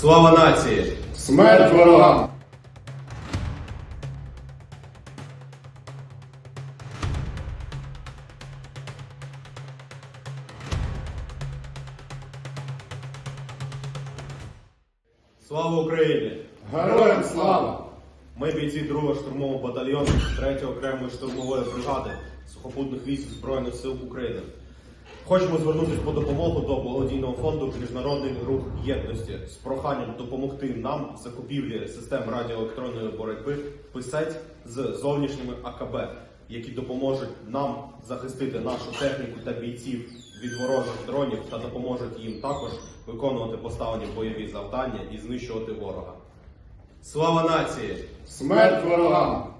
Слава нації! Смерть ворогам! Слава Україні! Героям слава! Ми бійці 2-го штурмового батальйону 3-ї окремої штурмової бригади сухопутних військ Збройних сил України. Хочемо звернутися по допомогу до благодійного фонду Міжнародний рух єдності з проханням допомогти нам в закупівлі систем радіоелектронної боротьби писець з зовнішніми АКБ, які допоможуть нам захистити нашу техніку та бійців від ворожих дронів та допоможуть їм також виконувати поставлені бойові завдання і знищувати ворога. Слава нації! Смерть ворогам!